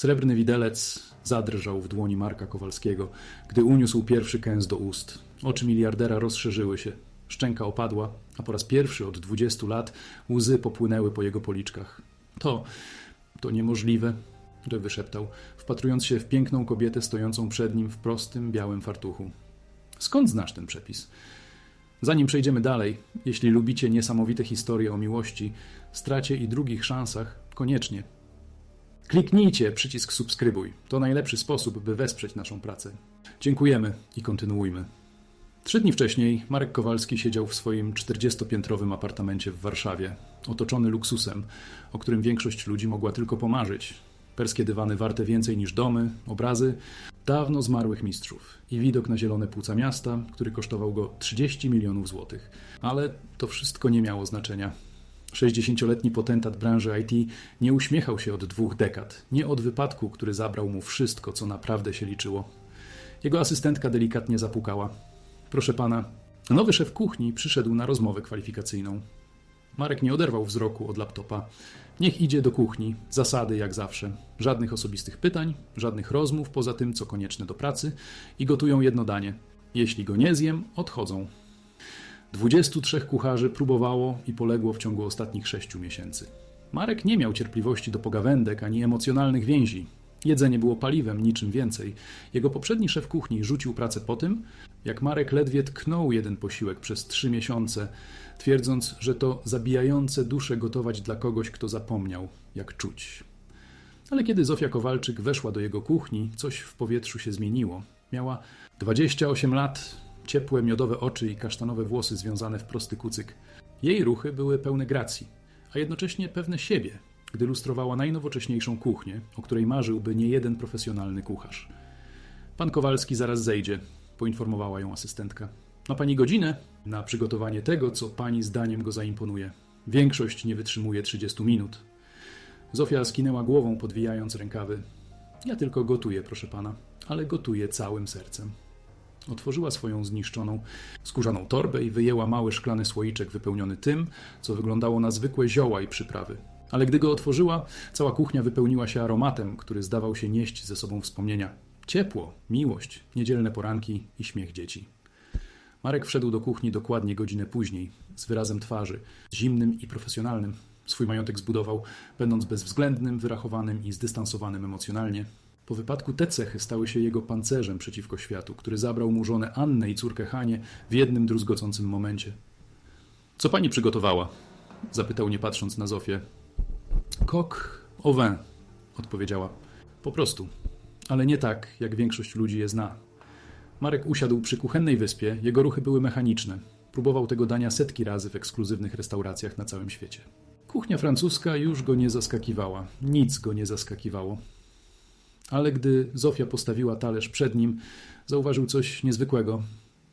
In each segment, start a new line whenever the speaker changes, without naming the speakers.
Srebrny widelec zadrżał w dłoni Marka Kowalskiego, gdy uniósł pierwszy kęs do ust. Oczy miliardera rozszerzyły się. Szczęka opadła, a po raz pierwszy od dwudziestu lat łzy popłynęły po jego policzkach. To, to niemożliwe, wyszeptał, wpatrując się w piękną kobietę stojącą przed nim w prostym, białym fartuchu. Skąd znasz ten przepis? Zanim przejdziemy dalej, jeśli lubicie niesamowite historie o miłości, stracie i drugich szansach, koniecznie. Kliknijcie przycisk subskrybuj. To najlepszy sposób, by wesprzeć naszą pracę. Dziękujemy i kontynuujmy. Trzy dni wcześniej Marek Kowalski siedział w swoim 40-piętrowym apartamencie w Warszawie, otoczony luksusem, o którym większość ludzi mogła tylko pomarzyć. Perskie dywany warte więcej niż domy, obrazy dawno zmarłych mistrzów i widok na zielone płuca miasta, który kosztował go 30 milionów złotych. Ale to wszystko nie miało znaczenia. 60-letni potentat branży IT nie uśmiechał się od dwóch dekad, nie od wypadku, który zabrał mu wszystko, co naprawdę się liczyło. Jego asystentka delikatnie zapukała. Proszę pana, nowy szef kuchni przyszedł na rozmowę kwalifikacyjną. Marek nie oderwał wzroku od laptopa. Niech idzie do kuchni, zasady jak zawsze. Żadnych osobistych pytań, żadnych rozmów poza tym, co konieczne do pracy i gotują jedno danie. Jeśli go nie zjem, odchodzą. 23 kucharzy próbowało i poległo w ciągu ostatnich 6 miesięcy. Marek nie miał cierpliwości do pogawędek ani emocjonalnych więzi. Jedzenie było paliwem, niczym więcej. Jego poprzedni szef kuchni rzucił pracę po tym, jak Marek ledwie tknął jeden posiłek przez trzy miesiące, twierdząc, że to zabijające duszę gotować dla kogoś, kto zapomniał, jak czuć. Ale kiedy Zofia Kowalczyk weszła do jego kuchni, coś w powietrzu się zmieniło. Miała 28 lat, ciepłe miodowe oczy i kasztanowe włosy związane w prosty kucyk. Jej ruchy były pełne gracji, a jednocześnie pewne siebie, gdy lustrowała najnowocześniejszą kuchnię, o której marzyłby niejeden profesjonalny kucharz. Pan Kowalski zaraz zejdzie, poinformowała ją asystentka. Ma pani godzinę na przygotowanie tego, co pani zdaniem go zaimponuje. Większość nie wytrzymuje 30 minut. Zofia skinęła głową, podwijając rękawy. Ja tylko gotuję, proszę pana, ale gotuję całym sercem. Otworzyła swoją zniszczoną, skórzaną torbę i wyjęła mały szklany słoiczek wypełniony tym, co wyglądało na zwykłe zioła i przyprawy. Ale gdy go otworzyła, cała kuchnia wypełniła się aromatem, który zdawał się nieść ze sobą wspomnienia. Ciepło, miłość, niedzielne poranki i śmiech dzieci. Marek wszedł do kuchni dokładnie godzinę później, z wyrazem twarzy, zimnym i profesjonalnym. Swój majątek zbudował, będąc bezwzględnym, wyrachowanym i zdystansowanym emocjonalnie. Po wypadku te cechy stały się jego pancerzem przeciwko światu, który zabrał mu żonę Annę i córkę Hanie w jednym druzgocącym momencie. Co pani przygotowała? Zapytał, nie patrząc na Zofię. Kok au vin, odpowiedziała. Po prostu, ale nie tak, jak większość ludzi je zna. Marek usiadł przy kuchennej wyspie, jego ruchy były mechaniczne. Próbował tego dania setki razy w ekskluzywnych restauracjach na całym świecie. Kuchnia francuska już go nie zaskakiwała, nic go nie zaskakiwało. Ale gdy Zofia postawiła talerz przed nim, zauważył coś niezwykłego.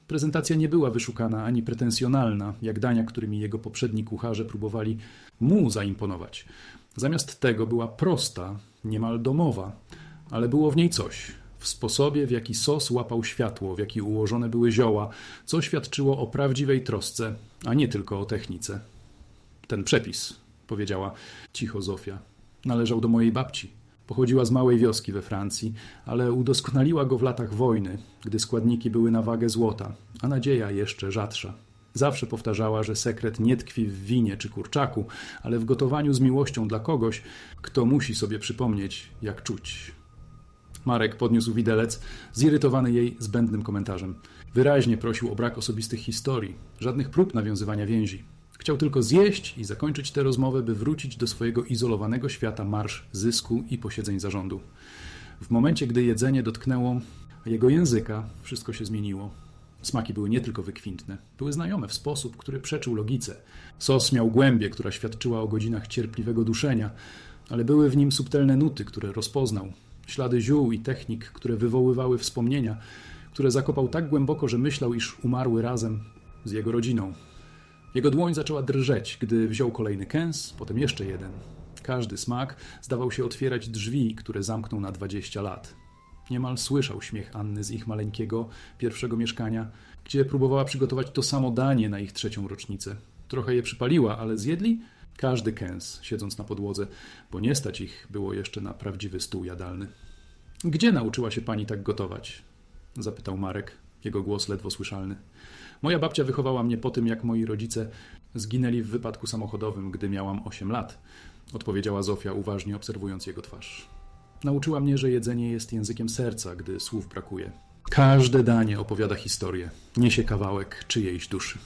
Prezentacja nie była wyszukana ani pretensjonalna, jak dania, którymi jego poprzedni kucharze próbowali mu zaimponować. Zamiast tego była prosta, niemal domowa, ale było w niej coś. W sposobie, w jaki sos łapał światło, w jaki ułożone były zioła, co świadczyło o prawdziwej trosce, a nie tylko o technice. Ten przepis, powiedziała cicho Zofia, należał do mojej babci. Pochodziła z małej wioski we Francji, ale udoskonaliła go w latach wojny, gdy składniki były na wagę złota, a nadzieja jeszcze rzadsza. Zawsze powtarzała, że sekret nie tkwi w winie czy kurczaku, ale w gotowaniu z miłością dla kogoś, kto musi sobie przypomnieć, jak czuć. Marek podniósł widelec, zirytowany jej zbędnym komentarzem. Wyraźnie prosił o brak osobistych historii, żadnych prób nawiązywania więzi. Chciał tylko zjeść i zakończyć tę rozmowę, by wrócić do swojego izolowanego świata marsz zysku i posiedzeń zarządu. W momencie, gdy jedzenie dotknęło jego języka, wszystko się zmieniło. Smaki były nie tylko wykwintne, były znajome w sposób, który przeczył logice. Sos miał głębię, która świadczyła o godzinach cierpliwego duszenia, ale były w nim subtelne nuty, które rozpoznał, ślady ziół i technik, które wywoływały wspomnienia, które zakopał tak głęboko, że myślał, iż umarły razem z jego rodziną. Jego dłoń zaczęła drżeć, gdy wziął kolejny kęs, potem jeszcze jeden. Każdy smak zdawał się otwierać drzwi, które zamknął na dwadzieścia lat. Niemal słyszał śmiech Anny z ich maleńkiego, pierwszego mieszkania, gdzie próbowała przygotować to samo danie na ich trzecią rocznicę. Trochę je przypaliła, ale zjedli Każdy kęs, siedząc na podłodze, bo nie stać ich było jeszcze na prawdziwy stół jadalny. Gdzie nauczyła się pani tak gotować? zapytał Marek, jego głos ledwo słyszalny. Moja babcia wychowała mnie po tym, jak moi rodzice zginęli w wypadku samochodowym, gdy miałam 8 lat, odpowiedziała Zofia, uważnie obserwując jego twarz. Nauczyła mnie, że jedzenie jest językiem serca, gdy słów brakuje. Każde danie opowiada historię, niesie kawałek czyjejś duszy.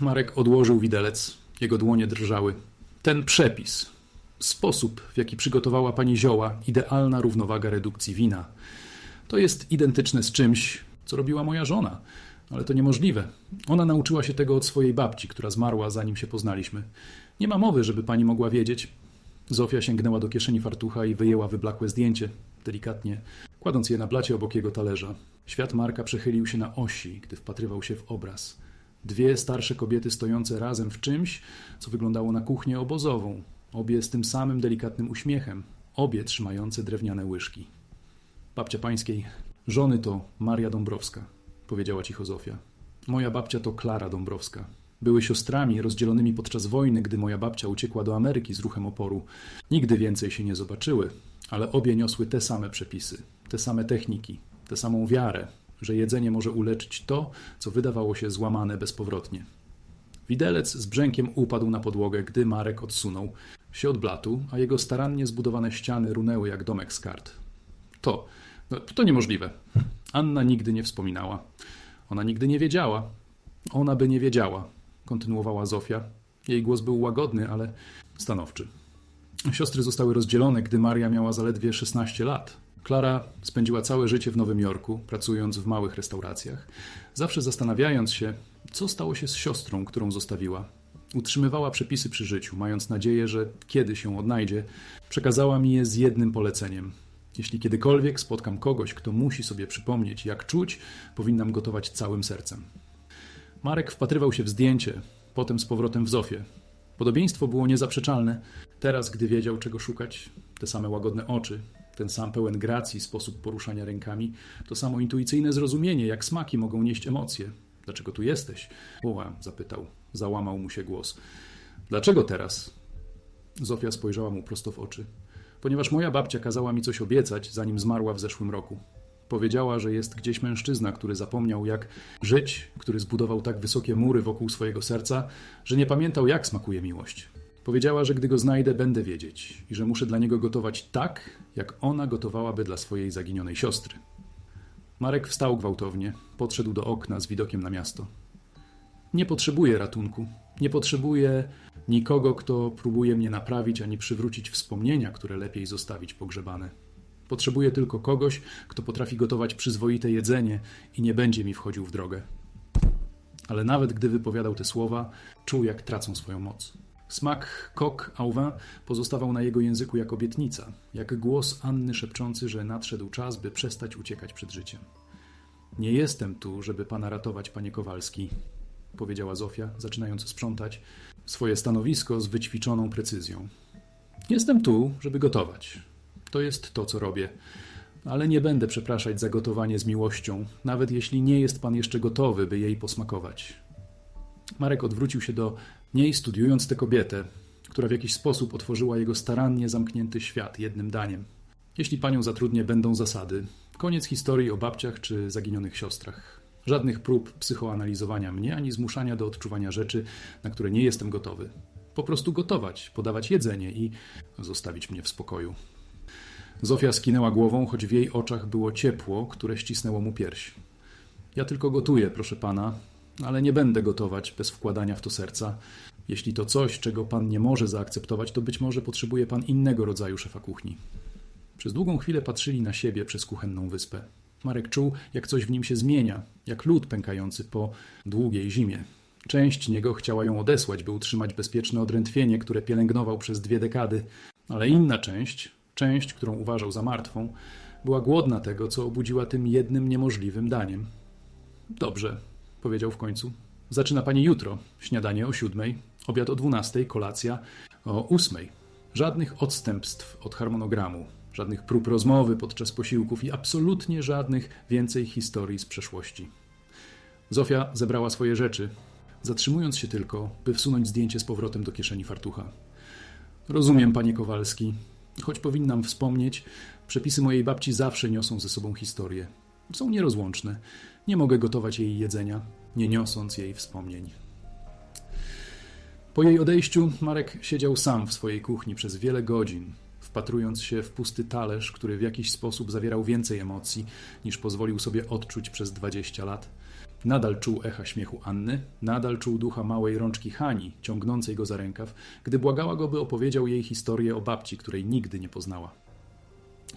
Marek odłożył widelec, jego dłonie drżały. Ten przepis, sposób, w jaki przygotowała pani zioła, idealna równowaga redukcji wina, to jest identyczne z czymś, co robiła moja żona. Ale to niemożliwe. Ona nauczyła się tego od swojej babci, która zmarła zanim się poznaliśmy. Nie ma mowy, żeby pani mogła wiedzieć. Zofia sięgnęła do kieszeni fartucha i wyjęła wyblakłe zdjęcie, delikatnie, kładąc je na blacie obok jego talerza. Świat Marka przechylił się na osi, gdy wpatrywał się w obraz. Dwie starsze kobiety stojące razem w czymś, co wyglądało na kuchnię obozową, obie z tym samym delikatnym uśmiechem, obie trzymające drewniane łyżki. Babcia pańskiej żony to Maria Dąbrowska, powiedziała cicho Zofia. Moja babcia to Klara Dąbrowska. Były siostrami rozdzielonymi podczas wojny, gdy moja babcia uciekła do Ameryki z ruchem oporu. Nigdy więcej się nie zobaczyły, ale obie niosły te same przepisy, te same techniki, tę samą wiarę, że jedzenie może uleczyć to, co wydawało się złamane bezpowrotnie. Widelec z brzękiem upadł na podłogę, gdy Marek odsunął się od blatu, a jego starannie zbudowane ściany runęły jak domek z kart. To, no, to niemożliwe. Anna nigdy nie wspominała. Ona nigdy nie wiedziała. Ona by nie wiedziała, kontynuowała Zofia. Jej głos był łagodny, ale stanowczy. Siostry zostały rozdzielone, gdy Maria miała zaledwie 16 lat. Klara spędziła całe życie w Nowym Jorku, pracując w małych restauracjach, zawsze zastanawiając się, co stało się z siostrą, którą zostawiła. Utrzymywała przepisy przy życiu, mając nadzieję, że kiedy się odnajdzie, przekazała mi je z jednym poleceniem. Jeśli kiedykolwiek spotkam kogoś, kto musi sobie przypomnieć, jak czuć, powinnam gotować całym sercem. Marek wpatrywał się w zdjęcie, potem z powrotem w Zofię. Podobieństwo było niezaprzeczalne. Teraz, gdy wiedział, czego szukać, te same łagodne oczy, ten sam pełen gracji sposób poruszania rękami, to samo intuicyjne zrozumienie, jak smaki mogą nieść emocje. Dlaczego tu jesteś? Oła, zapytał. Załamał mu się głos. Dlaczego teraz? Zofia spojrzała mu prosto w oczy. Ponieważ moja babcia kazała mi coś obiecać, zanim zmarła w zeszłym roku. Powiedziała, że jest gdzieś mężczyzna, który zapomniał, jak żyć, który zbudował tak wysokie mury wokół swojego serca, że nie pamiętał, jak smakuje miłość. Powiedziała, że gdy go znajdę, będę wiedzieć i że muszę dla niego gotować tak, jak ona gotowałaby dla swojej zaginionej siostry. Marek wstał gwałtownie, podszedł do okna z widokiem na miasto. Nie potrzebuję ratunku, nie potrzebuję nikogo, kto próbuje mnie naprawić ani przywrócić wspomnienia, które lepiej zostawić pogrzebane. Potrzebuję tylko kogoś, kto potrafi gotować przyzwoite jedzenie i nie będzie mi wchodził w drogę. Ale nawet gdy wypowiadał te słowa, czuł, jak tracą swoją moc. Smak coq au vin pozostawał na jego języku jak obietnica, jak głos Anny szepczący, że nadszedł czas, by przestać uciekać przed życiem. Nie jestem tu, żeby pana ratować, panie Kowalski, powiedziała Zofia, zaczynając sprzątać swoje stanowisko z wyćwiczoną precyzją. Jestem tu, żeby gotować. To jest to, co robię. Ale nie będę przepraszać za gotowanie z miłością, nawet jeśli nie jest pan jeszcze gotowy, by jej posmakować. Marek odwrócił się do niej, studiując tę kobietę, która w jakiś sposób otworzyła jego starannie zamknięty świat jednym daniem. Jeśli panią zatrudnię, będą zasady. Koniec historii o babciach czy zaginionych siostrach. Żadnych prób psychoanalizowania mnie, ani zmuszania do odczuwania rzeczy, na które nie jestem gotowy. Po prostu gotować, podawać jedzenie i zostawić mnie w spokoju. Zofia skinęła głową, choć w jej oczach było ciepło, które ścisnęło mu pierś. Ja tylko gotuję, proszę pana, ale nie będę gotować bez wkładania w to serca. Jeśli to coś, czego pan nie może zaakceptować, to być może potrzebuje pan innego rodzaju szefa kuchni. Przez długą chwilę patrzyli na siebie przez kuchenną wyspę. Marek czuł, jak coś w nim się zmienia, jak lód pękający po długiej zimie. Część niego chciała ją odesłać, by utrzymać bezpieczne odrętwienie, które pielęgnował przez dwie dekady, ale inna część, część, którą uważał za martwą, była głodna tego, co obudziła tym jednym niemożliwym daniem. Dobrze, powiedział w końcu. Zaczyna pani jutro. Śniadanie o siódmej, obiad o dwunastej, kolacja o ósmej. Żadnych odstępstw od harmonogramu, żadnych prób rozmowy podczas posiłków i absolutnie żadnych więcej historii z przeszłości. Zofia zebrała swoje rzeczy. zatrzymując się tylko, by wsunąć zdjęcie z powrotem do kieszeni fartucha. Rozumiem, panie Kowalski. Choć powinnam wspomnieć, przepisy mojej babci zawsze niosą ze sobą historię. Są nierozłączne. Nie mogę gotować jej jedzenia, nie niosąc jej wspomnień. Po jej odejściu Marek siedział sam w swojej kuchni przez wiele godzin, wpatrując się w pusty talerz, który w jakiś sposób zawierał więcej emocji, niż pozwolił sobie odczuć przez 20 lat. Nadal czuł echa śmiechu Anny, nadal czuł ducha małej rączki Hani, ciągnącej go za rękaw, gdy błagała go, by opowiedział jej historię o babci, której nigdy nie poznała.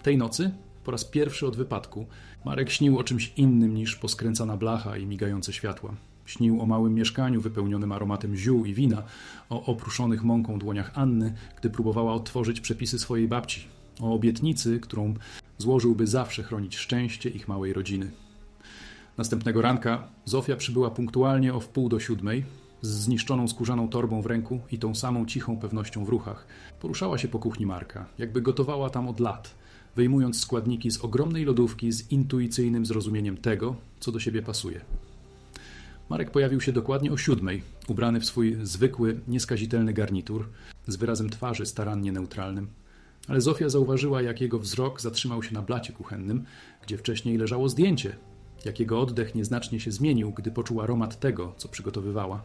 Tej nocy, po raz pierwszy od wypadku, Marek śnił o czymś innym niż poskręcana blacha i migające światła. Śnił o małym mieszkaniu wypełnionym aromatem ziół i wina, o opruszonych mąką dłoniach Anny, gdy próbowała odtworzyć przepisy swojej babci, o obietnicy, którą złożyłby zawsze chronić szczęście ich małej rodziny. Następnego ranka Zofia przybyła punktualnie o wpół do siódmej, z zniszczoną skórzaną torbą w ręku i tą samą cichą pewnością w ruchach. Poruszała się po kuchni Marka, jakby gotowała tam od lat, wyjmując składniki z ogromnej lodówki z intuicyjnym zrozumieniem tego, co do siebie pasuje. Marek pojawił się dokładnie o siódmej, ubrany w swój zwykły, nieskazitelny garnitur, z wyrazem twarzy starannie neutralnym. Ale Zofia zauważyła, jak jego wzrok zatrzymał się na blacie kuchennym, gdzie wcześniej leżało zdjęcie, jak jego oddech nieznacznie się zmienił, gdy poczuł aromat tego, co przygotowywała.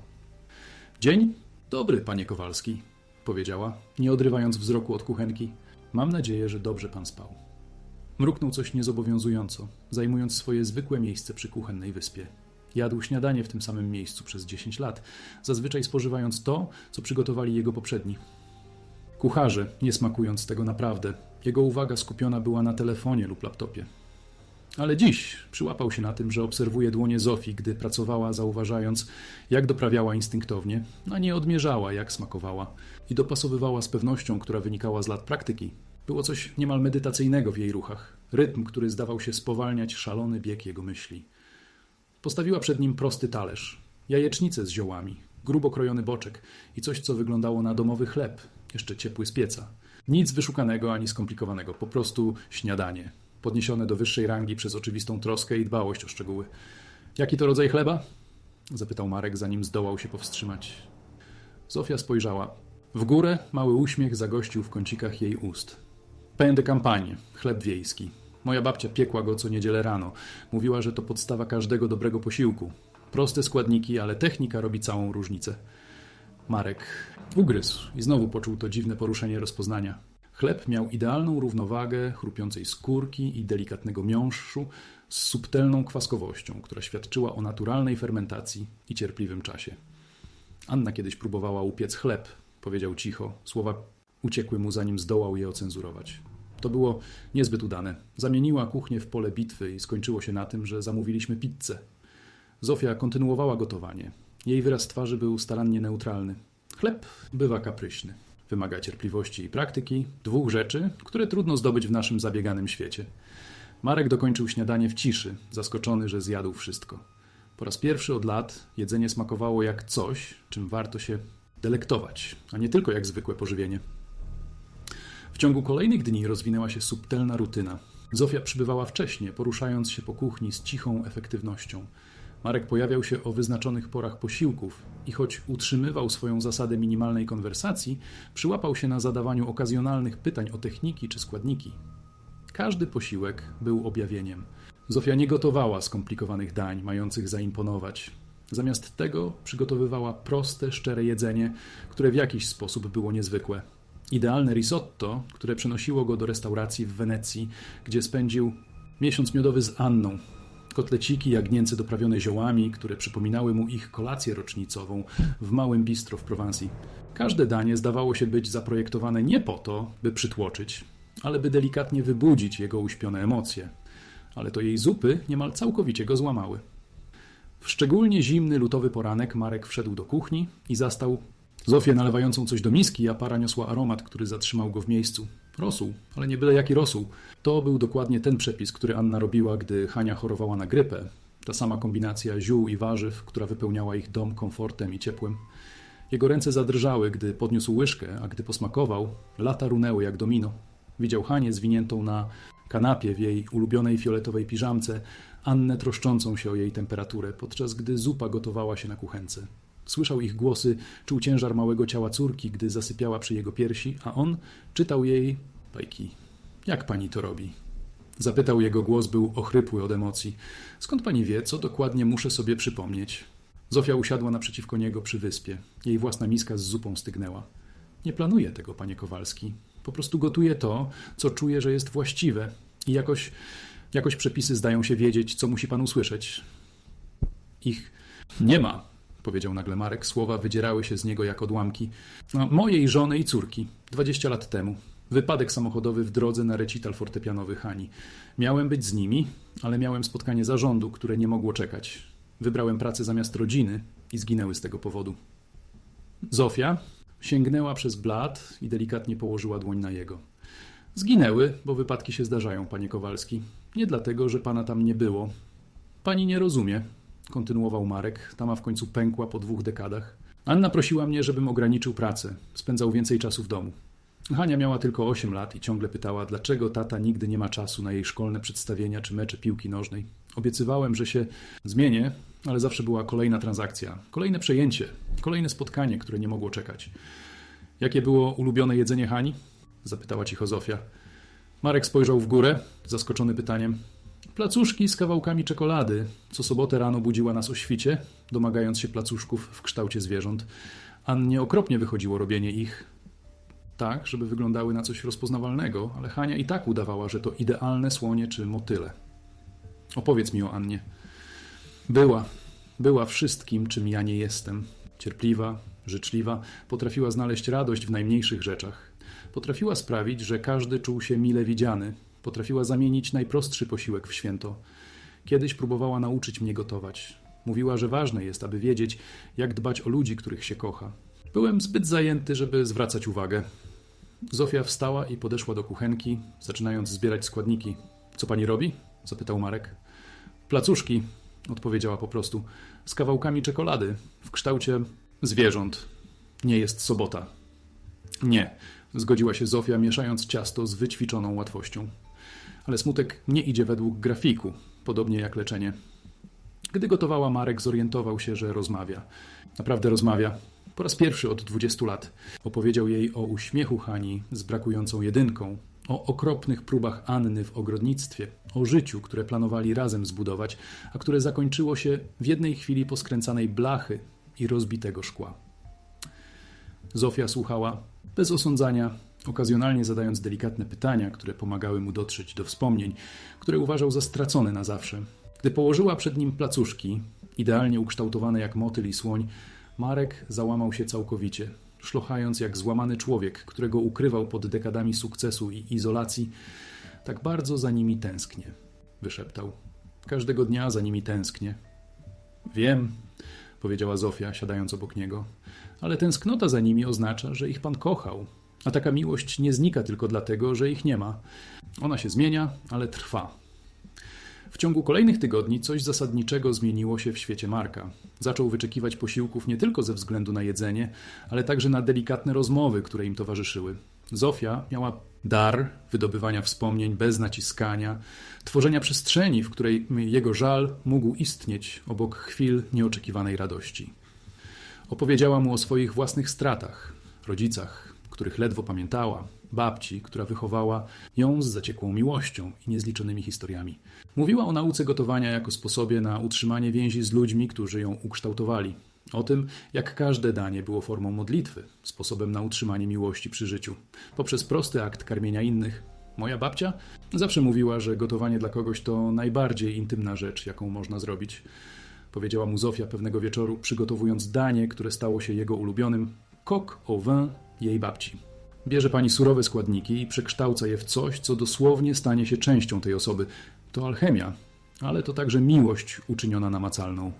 Dzień dobry, panie Kowalski, powiedziała, nie odrywając wzroku od kuchenki. Mam nadzieję, że dobrze pan spał. Mruknął coś niezobowiązująco, zajmując swoje zwykłe miejsce przy kuchennej wyspie. Jadł śniadanie w tym samym miejscu przez 10 lat, zazwyczaj spożywając to, co przygotowali jego poprzedni. Kucharze, nie smakując tego naprawdę, jego uwaga skupiona była na telefonie lub laptopie. Ale dziś przyłapał się na tym, że obserwuje dłonie Zofii, gdy pracowała, zauważając, jak doprawiała instynktownie, a nie odmierzała, jak smakowała i dopasowywała z pewnością, która wynikała z lat praktyki. Było coś niemal medytacyjnego w jej ruchach, rytm, który zdawał się spowalniać szalony bieg jego myśli. Postawiła przed nim prosty talerz, jajecznicę z ziołami, grubo krojony boczek i coś, co wyglądało na domowy chleb, jeszcze ciepły z pieca. Nic wyszukanego ani skomplikowanego, po prostu śniadanie, podniesione do wyższej rangi przez oczywistą troskę i dbałość o szczegóły. Jaki to rodzaj chleba? zapytał Marek, zanim zdołał się powstrzymać. Zofia spojrzała. W górę mały uśmiech zagościł w kącikach jej ust. De campagne, chleb wiejski. Moja babcia piekła go co niedzielę rano. Mówiła, że to podstawa każdego dobrego posiłku. Proste składniki, ale technika robi całą różnicę. Marek ugryzł i znowu poczuł to dziwne poruszenie rozpoznania. Chleb miał idealną równowagę chrupiącej skórki i delikatnego miąższu z subtelną kwaskowością, która świadczyła o naturalnej fermentacji i cierpliwym czasie. Anna kiedyś próbowała upiec chleb, powiedział cicho. Słowa uciekły mu, zanim zdołał je ocenzurować. To było niezbyt udane. Zamieniła kuchnię w pole bitwy i skończyło się na tym, że zamówiliśmy pizzę. Zofia kontynuowała gotowanie. Jej wyraz twarzy był starannie neutralny. Chleb bywa kapryśny. Wymaga cierpliwości i praktyki, dwóch rzeczy, które trudno zdobyć w naszym zabieganym świecie. Marek dokończył śniadanie w ciszy, zaskoczony, że zjadł wszystko. Po raz pierwszy od lat jedzenie smakowało jak coś, czym warto się delektować, a nie tylko jak zwykłe pożywienie. Ciągu kolejnych dni rozwinęła się subtelna rutyna. Zofia przybywała wcześnie, poruszając się po kuchni z cichą efektywnością. Marek pojawiał się o wyznaczonych porach posiłków i choć utrzymywał swoją zasadę minimalnej konwersacji, przyłapał się na zadawaniu okazjonalnych pytań o techniki czy składniki. Każdy posiłek był objawieniem. Zofia nie gotowała skomplikowanych dań mających zaimponować. Zamiast tego przygotowywała proste, szczere jedzenie, które w jakiś sposób było niezwykłe. Idealne risotto, które przenosiło go do restauracji w Wenecji, gdzie spędził miesiąc miodowy z Anną. Kotleciki jagnięce doprawione ziołami, które przypominały mu ich kolację rocznicową w małym bistro w Prowansji. Każde danie zdawało się być zaprojektowane nie po to, by przytłoczyć, ale by delikatnie wybudzić jego uśpione emocje. Ale to jej zupy niemal całkowicie go złamały. W szczególnie zimny lutowy poranek Marek wszedł do kuchni i zastał Zofię nalewającą coś do miski, a para niosła aromat, który zatrzymał go w miejscu. Rosół, ale nie byle jaki rosół. To był dokładnie ten przepis, który Anna robiła, gdy Hania chorowała na grypę. Ta sama kombinacja ziół i warzyw, która wypełniała ich dom komfortem i ciepłem. Jego ręce zadrżały, gdy podniósł łyżkę, a gdy posmakował, lata runęły jak domino. Widział Hanię zwiniętą na kanapie w jej ulubionej fioletowej piżamce, Annę troszczącą się o jej temperaturę, podczas gdy zupa gotowała się na kuchence. Słyszał ich głosy, czuł ciężar małego ciała córki, gdy zasypiała przy jego piersi, a on czytał jej bajki. Jak pani to robi? Zapytał, jego głos był ochrypły od emocji. Skąd pani wie, co dokładnie muszę sobie przypomnieć? Zofia usiadła naprzeciwko niego przy wyspie. Jej własna miska z zupą stygnęła. Nie planuję tego, panie Kowalski. Po prostu gotuję to, co czuję, że jest właściwe. I jakoś, jakoś przepisy zdają się wiedzieć, co musi pan usłyszeć. Ich nie ma, powiedział nagle Marek. Słowa wydzierały się z niego jak odłamki. No, mojej żony i córki, dwadzieścia lat temu. Wypadek samochodowy w drodze na recital fortepianowy Hani. Miałem być z nimi, ale miałem spotkanie zarządu, które nie mogło czekać. Wybrałem pracę zamiast rodziny i zginęły z tego powodu. Zofia sięgnęła przez blat i delikatnie położyła dłoń na jego. Zginęły, bo wypadki się zdarzają, panie Kowalski. Nie dlatego, że pana tam nie było. Pani nie rozumie, kontynuował Marek. Tama w końcu pękła po dwóch dekadach. Anna prosiła mnie, żebym ograniczył pracę, spędzał więcej czasu w domu. Hania miała tylko 8 lat i ciągle pytała, dlaczego tata nigdy nie ma czasu na jej szkolne przedstawienia czy mecze piłki nożnej. Obiecywałem, że się zmienię, ale zawsze była kolejna transakcja, kolejne przejęcie, kolejne spotkanie, które nie mogło czekać. Jakie było ulubione jedzenie Hani? zapytała cicho Zofia. Marek spojrzał w górę, zaskoczony pytaniem. Placuszki z kawałkami czekolady. Co sobotę rano budziła nas o świcie, domagając się placuszków w kształcie zwierząt. Annie okropnie wychodziło robienie ich, tak, żeby wyglądały na coś rozpoznawalnego, ale Hania i tak udawała, że to idealne słonie czy motyle. Opowiedz mi o Annie. Była, była wszystkim, czym ja nie jestem. Cierpliwa, życzliwa, potrafiła znaleźć radość w najmniejszych rzeczach. Potrafiła sprawić, że każdy czuł się mile widziany. Potrafiła zamienić najprostszy posiłek w święto. Kiedyś próbowała nauczyć mnie gotować. Mówiła, że ważne jest, aby wiedzieć, jak dbać o ludzi, których się kocha. Byłem zbyt zajęty, żeby zwracać uwagę. Zofia wstała i podeszła do kuchenki, zaczynając zbierać składniki. Co pani robi? zapytał Marek. Placuszki, odpowiedziała po prostu, z kawałkami czekolady w kształcie zwierząt. Nie jest sobota. Nie, zgodziła się Zofia, mieszając ciasto z wyćwiczoną łatwością. Ale smutek nie idzie według grafiku, podobnie jak leczenie. Gdy gotowała, Marek zorientował się, że rozmawia. Naprawdę rozmawia. Po raz pierwszy od 20 lat opowiedział jej o uśmiechu Hani z brakującą jedynką, o okropnych próbach Anny w ogrodnictwie, o życiu, które planowali razem zbudować, a które zakończyło się w jednej chwili poskręcanej blachy i rozbitego szkła. Zofia słuchała bez osądzania, okazjonalnie zadając delikatne pytania, które pomagały mu dotrzeć do wspomnień, które uważał za stracone na zawsze. Gdy położyła przed nim placuszki, idealnie ukształtowane jak motyl i słoń, Marek załamał się całkowicie, szlochając jak złamany człowiek, którego ukrywał pod dekadami sukcesu i izolacji. Tak bardzo za nimi tęsknię, wyszeptał. Każdego dnia za nimi tęsknię. Wiem, powiedziała Zofia, siadając obok niego, ale tęsknota za nimi oznacza, że ich pan kochał. A taka miłość nie znika tylko dlatego, że ich nie ma. Ona się zmienia, ale trwa. W ciągu kolejnych tygodni coś zasadniczego zmieniło się w świecie Marka. Zaczął wyczekiwać posiłków nie tylko ze względu na jedzenie, ale także na delikatne rozmowy, które im towarzyszyły. Zofia miała dar wydobywania wspomnień bez naciskania, tworzenia przestrzeni, w której jego żal mógł istnieć obok chwil nieoczekiwanej radości. Opowiedziała mu o swoich własnych stratach, rodzicach, których ledwo pamiętała, babci, która wychowała ją z zaciekłą miłością i niezliczonymi historiami. Mówiła o nauce gotowania jako sposobie na utrzymanie więzi z ludźmi, którzy ją ukształtowali. O tym, jak każde danie było formą modlitwy, sposobem na utrzymanie miłości przy życiu, poprzez prosty akt karmienia innych. Moja babcia zawsze mówiła, że gotowanie dla kogoś to najbardziej intymna rzecz, jaką można zrobić. Powiedziała mu Zofia pewnego wieczoru, przygotowując danie, które stało się jego ulubionym coq au vin jej babci. Bierze pani surowe składniki i przekształca je w coś, co dosłownie stanie się częścią tej osoby. To alchemia, ale to także miłość uczyniona namacalną.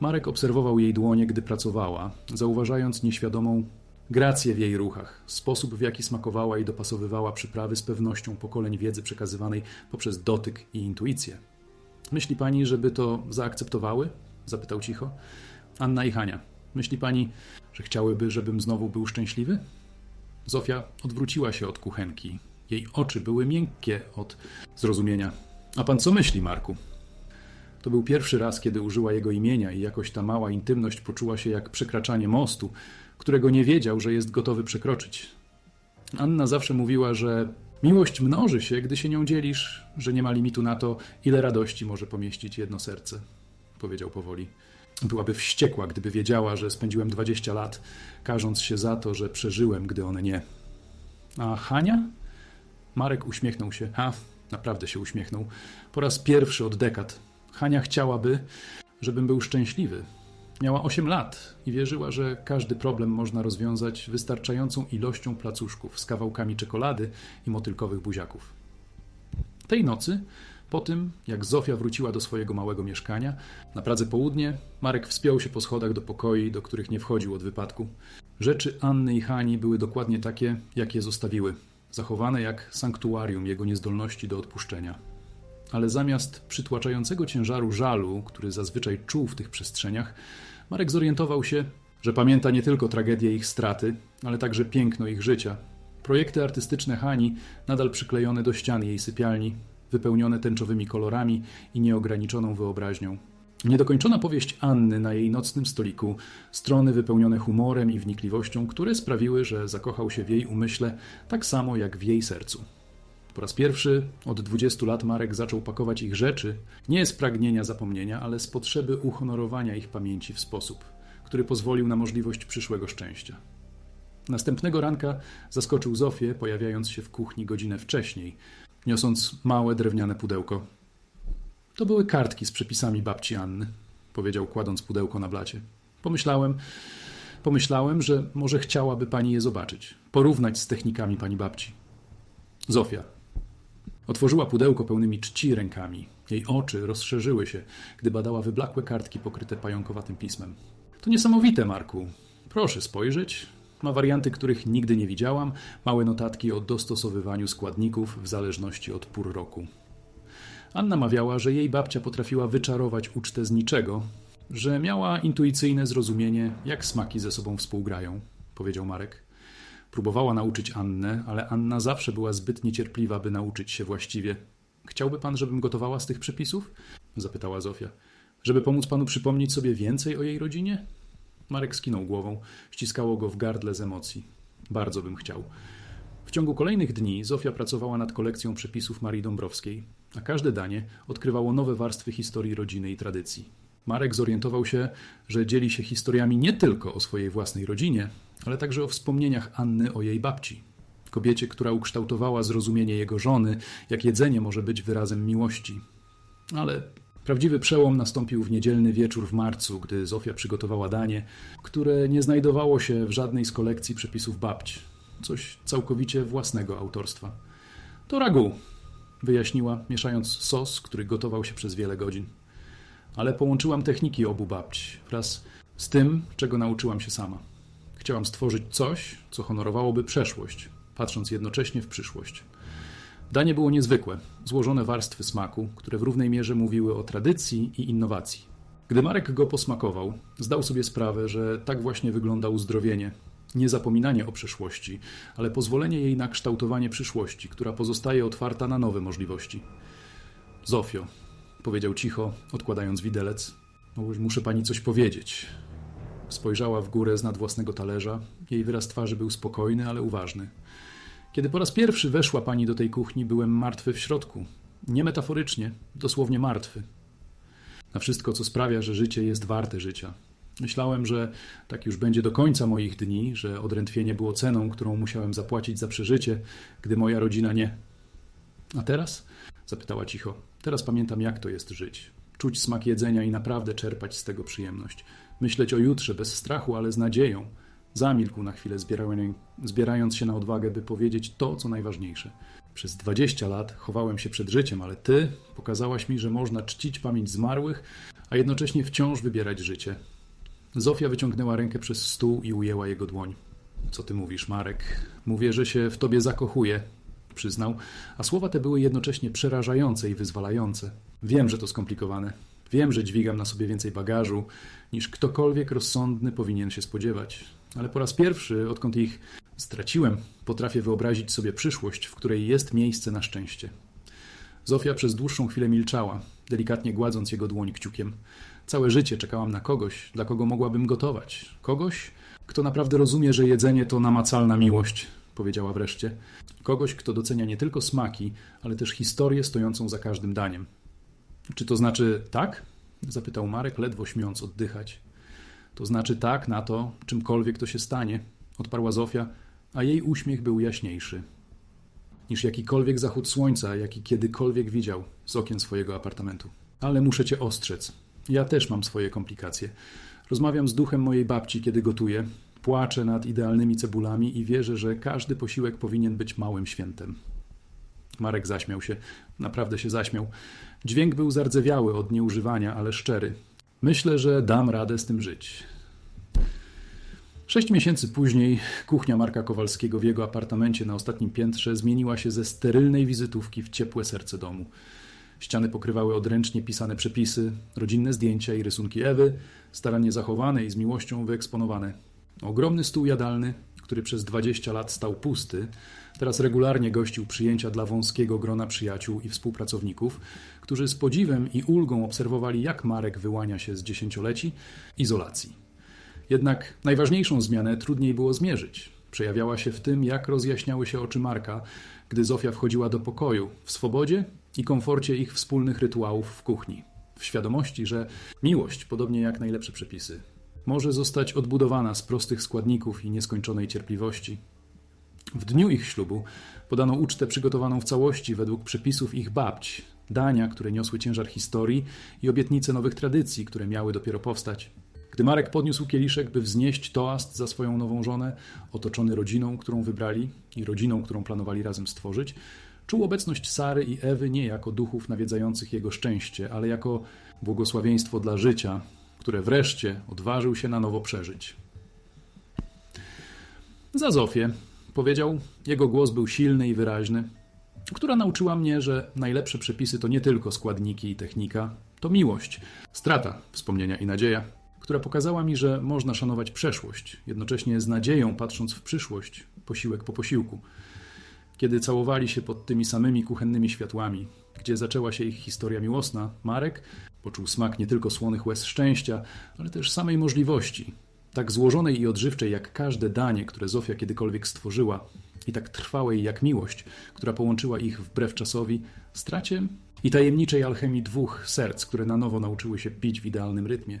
Marek obserwował jej dłonie, gdy pracowała, zauważając nieświadomą grację w jej ruchach, sposób w jaki smakowała i dopasowywała przyprawy z pewnością pokoleń wiedzy przekazywanej poprzez dotyk i intuicję. Myśli pani, żeby to zaakceptowały? zapytał cicho. Anna i Hania. Myśli pani, że chciałyby, żebym znowu był szczęśliwy? Zofia odwróciła się od kuchenki. Jej oczy były miękkie od zrozumienia. A pan co myśli, Marku? To był pierwszy raz, kiedy użyła jego imienia i jakoś ta mała intymność poczuła się jak przekraczanie mostu, którego nie wiedział, że jest gotowy przekroczyć. Anna zawsze mówiła, że miłość mnoży się, gdy się nią dzielisz, że nie ma limitu na to, ile radości może pomieścić jedno serce, powiedział powoli. Byłaby wściekła, gdyby wiedziała, że spędziłem 20 lat, karząc się za to, że przeżyłem, gdy one nie. A Hania? Marek uśmiechnął się. Ha, naprawdę się uśmiechnął. Po raz pierwszy od dekad. Hania chciałaby, żebym był szczęśliwy. Miała 8 lat i wierzyła, że każdy problem można rozwiązać wystarczającą ilością placuszków z kawałkami czekolady i motylkowych buziaków. Tej nocy, po tym jak Zofia wróciła do swojego małego mieszkania, na Pradze Południe, Marek wspiął się po schodach do pokoi, do których nie wchodził od wypadku. Rzeczy Anny i Hani były dokładnie takie, jak je zostawiły, zachowane jak sanktuarium jego niezdolności do odpuszczenia. Ale zamiast przytłaczającego ciężaru żalu, który zazwyczaj czuł w tych przestrzeniach, Marek zorientował się, że pamięta nie tylko tragedię ich straty, ale także piękno ich życia. Projekty artystyczne Hani nadal przyklejone do ścian jej sypialni, wypełnione tęczowymi kolorami i nieograniczoną wyobraźnią. Niedokończona powieść Anny na jej nocnym stoliku, strony wypełnione humorem i wnikliwością, które sprawiły, że zakochał się w jej umyśle tak samo jak w jej sercu. Po raz pierwszy od 20 lat Marek zaczął pakować ich rzeczy nie z pragnienia zapomnienia, ale z potrzeby uhonorowania ich pamięci w sposób, który pozwolił na możliwość przyszłego szczęścia. Następnego ranka zaskoczył Zofię, pojawiając się w kuchni godzinę wcześniej, niosąc małe drewniane pudełko. To były kartki z przepisami babci Anny, powiedział kładąc pudełko na blacie. Pomyślałem, pomyślałem, że może chciałaby pani je zobaczyć, porównać z technikami pani babci. Zofia. Otworzyła pudełko pełnymi czci rękami. Jej oczy rozszerzyły się, gdy badała wyblakłe kartki pokryte pająkowatym pismem. To niesamowite, Marku. Proszę spojrzeć. Ma warianty, których nigdy nie widziałam, małe notatki o dostosowywaniu składników w zależności od pór roku. Anna mawiała, że jej babcia potrafiła wyczarować ucztę z niczego, że miała intuicyjne zrozumienie, jak smaki ze sobą współgrają, powiedział Marek. Próbowała nauczyć Annę, ale Anna zawsze była zbyt niecierpliwa, by nauczyć się właściwie. Chciałby pan, żebym gotowała z tych przepisów? zapytała Zofia. Żeby pomóc panu przypomnieć sobie więcej o jej rodzinie? Marek skinął głową, ściskało go w gardle z emocji. Bardzo bym chciał. W ciągu kolejnych dni Zofia pracowała nad kolekcją przepisów Marii Dąbrowskiej, a każde danie odkrywało nowe warstwy historii rodziny i tradycji. Marek zorientował się, że dzieli się historiami nie tylko o swojej własnej rodzinie, ale także o wspomnieniach Anny o jej babci. Kobiecie, która ukształtowała zrozumienie jego żony, jak jedzenie może być wyrazem miłości. Ale prawdziwy przełom nastąpił w niedzielny wieczór w marcu, gdy Zofia przygotowała danie, które nie znajdowało się w żadnej z kolekcji przepisów babci. Coś całkowicie własnego autorstwa. To ragu, wyjaśniła, mieszając sos, który gotował się przez wiele godzin. Ale połączyłam techniki obu babci wraz z tym, czego nauczyłam się sama. Chciałam stworzyć coś, co honorowałoby przeszłość, patrząc jednocześnie w przyszłość. Danie było niezwykłe, złożone warstwy smaku, które w równej mierze mówiły o tradycji i innowacji. Gdy Marek go posmakował, zdał sobie sprawę, że tak właśnie wygląda uzdrowienie. Nie zapominanie o przeszłości, ale pozwolenie jej na kształtowanie przyszłości, która pozostaje otwarta na nowe możliwości. Zofio, powiedział cicho, odkładając widelec, muszę pani coś powiedzieć. Spojrzała w górę z nad własnego talerza. Jej wyraz twarzy był spokojny, ale uważny. Kiedy po raz pierwszy weszła pani do tej kuchni, byłem martwy w środku. Nie metaforycznie, dosłownie martwy. Na wszystko, co sprawia, że życie jest warte życia. Myślałem, że tak już będzie do końca moich dni, że odrętwienie było ceną, którą musiałem zapłacić za przeżycie, gdy moja rodzina nie. A teraz? zapytała cicho. Teraz pamiętam, jak to jest żyć. Czuć smak jedzenia i naprawdę czerpać z tego przyjemność. Myśleć o jutrze bez strachu, ale z nadzieją. Zamilkł na chwilę, zbierając się na odwagę, by powiedzieć to, co najważniejsze. Przez dwadzieścia lat chowałem się przed życiem, ale ty pokazałaś mi, że można czcić pamięć zmarłych, a jednocześnie wciąż wybierać życie. Zofia wyciągnęła rękę przez stół i ujęła jego dłoń. Co ty mówisz, Marek? Mówię, że się w tobie zakochuję, przyznał, a słowa te były jednocześnie przerażające i wyzwalające. Wiem, że to skomplikowane. Wiem, że dźwigam na sobie więcej bagażu, niż ktokolwiek rozsądny powinien się spodziewać. Ale po raz pierwszy, odkąd ich straciłem, potrafię wyobrazić sobie przyszłość, w której jest miejsce na szczęście. Zofia przez dłuższą chwilę milczała, delikatnie gładząc jego dłoń kciukiem. Całe życie czekałam na kogoś, dla kogo mogłabym gotować. Kogoś, kto naprawdę rozumie, że jedzenie to namacalna miłość, powiedziała wreszcie. Kogoś, kto docenia nie tylko smaki, ale też historię stojącą za każdym daniem. Czy to znaczy tak? zapytał Marek, ledwo śmiąc oddychać. To znaczy tak na to, czymkolwiek to się stanie, odparła Zofia, a jej uśmiech był jaśniejszy niż jakikolwiek zachód słońca, jaki kiedykolwiek widział z okien swojego apartamentu. Ale muszę cię ostrzec. Ja też mam swoje komplikacje. Rozmawiam z duchem mojej babci, kiedy gotuję. Płaczę nad idealnymi cebulami i wierzę, że każdy posiłek powinien być małym świętem. Marek zaśmiał się. Naprawdę się zaśmiał. Dźwięk był zardzewiały od nieużywania, ale szczery. Myślę, że dam radę z tym żyć. Sześć miesięcy później kuchnia Marka Kowalskiego w jego apartamencie na ostatnim piętrze zmieniła się ze sterylnej wizytówki w ciepłe serce domu. Ściany pokrywały odręcznie pisane przepisy, rodzinne zdjęcia i rysunki Ewy, starannie zachowane i z miłością wyeksponowane. Ogromny stół jadalny, który przez 20 lat stał pusty, teraz regularnie gościł przyjęcia dla wąskiego grona przyjaciół i współpracowników, którzy z podziwem i ulgą obserwowali, jak Marek wyłania się z dziesięcioleci izolacji. Jednak najważniejszą zmianę trudniej było zmierzyć. Przejawiała się w tym, jak rozjaśniały się oczy Marka, gdy Zofia wchodziła do pokoju, w swobodzie i komforcie ich wspólnych rytuałów w kuchni. W świadomości, że miłość, podobnie jak najlepsze przepisy, może zostać odbudowana z prostych składników i nieskończonej cierpliwości. W dniu ich ślubu podano ucztę przygotowaną w całości według przepisów ich babć, dania, które niosły ciężar historii i obietnice nowych tradycji, które miały dopiero powstać. Gdy Marek podniósł kieliszek, by wznieść toast za swoją nową żonę, otoczony rodziną, którą wybrali i rodziną, którą planowali razem stworzyć, czuł obecność Sary i Ewy nie jako duchów nawiedzających jego szczęście, ale jako błogosławieństwo dla życia, które wreszcie odważył się na nowo przeżyć. Za Zofię, powiedział, jego głos był silny i wyraźny, która nauczyła mnie, że najlepsze przepisy to nie tylko składniki i technika, to miłość, strata, wspomnienia i nadzieja która pokazała mi, że można szanować przeszłość, jednocześnie z nadzieją patrząc w przyszłość, posiłek po posiłku. Kiedy całowali się pod tymi samymi kuchennymi światłami, gdzie zaczęła się ich historia miłosna, Marek poczuł smak nie tylko słonych łez szczęścia, ale też samej możliwości, tak złożonej i odżywczej jak każde danie, które Zofia kiedykolwiek stworzyła, i tak trwałej jak miłość, która połączyła ich wbrew czasowi, stracie i tajemniczej alchemii dwóch serc, które na nowo nauczyły się pić w idealnym rytmie.